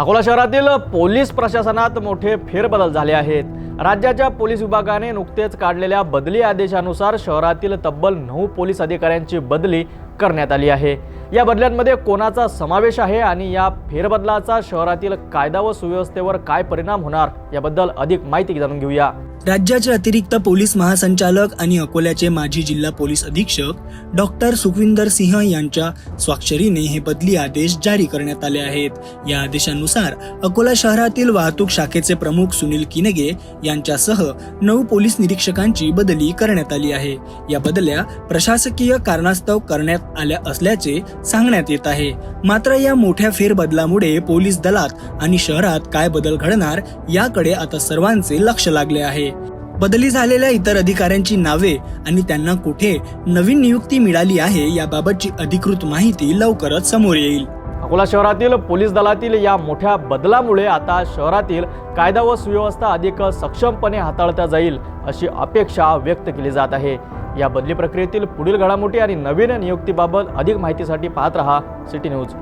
अकोला शहरातील पोलीस प्रशासनात मोठे फेरबदल झाले आहेत. राज्याच्या पोलीस विभागाने नुकतेच काढलेल्या बदली आदेशानुसार शहरातील तब्बल नऊ पोलीस अधिकाऱ्यांची बदली करण्यात आली आहे. या बदल्यांमध्ये कोणाचा समावेश आहे आणि या फेरबदलाचा शहरातील कायदा व सुव्यवस्थेवर काय परिणाम होणार याबद्दल अधिक माहिती जाणून घेऊया. राज्याचे अतिरिक्त पोलीस महासंचालक आणि अकोल्याचे माजी जिल्हा पोलीस अधीक्षक डॉक्टर सुखविंदर सिंह यांच्या स्वाक्षरीने हे बदली आदेश जारी करण्यात आले आहेत. या आदेशानुसार अकोला शहरातील वाहतूक शाखेचे प्रमुख सुनील किनगे यांच्यासह नऊ पोलीस निरीक्षकांची बदली करण्यात आली आहे. या बदल्या प्रशासकीय कारणास्तव करण्यात आल्या असल्याचे सांगण्यात येत आहे. मात्र या मोठ्या फेरबदलामुळे पोलीस दलात आणि शहरात काय बदल घडणार याकडे आता सर्वांचे लक्ष लागले आहे. बदली झालेल्या इतर अधिकाऱ्यांची नावे आणि त्यांना कुठे नवीन नियुक्ती मिळाली आहे याबाबतची अधिकृत माहिती लवकरच समोर येईल. अकोला शहरातील पोलीस दलातील या मोठ्या बदलामुळे आता शहरातील कायदा व सुव्यवस्था अधिक सक्षमपणे हाताळता जाईल अशी अपेक्षा व्यक्त केली जात आहे. या बदली प्रक्रियेतील पुढील घडामोडी आणि नवीन नियुक्तीबाबत अधिक माहितीसाठी पाहत रहा सिटी न्यूज.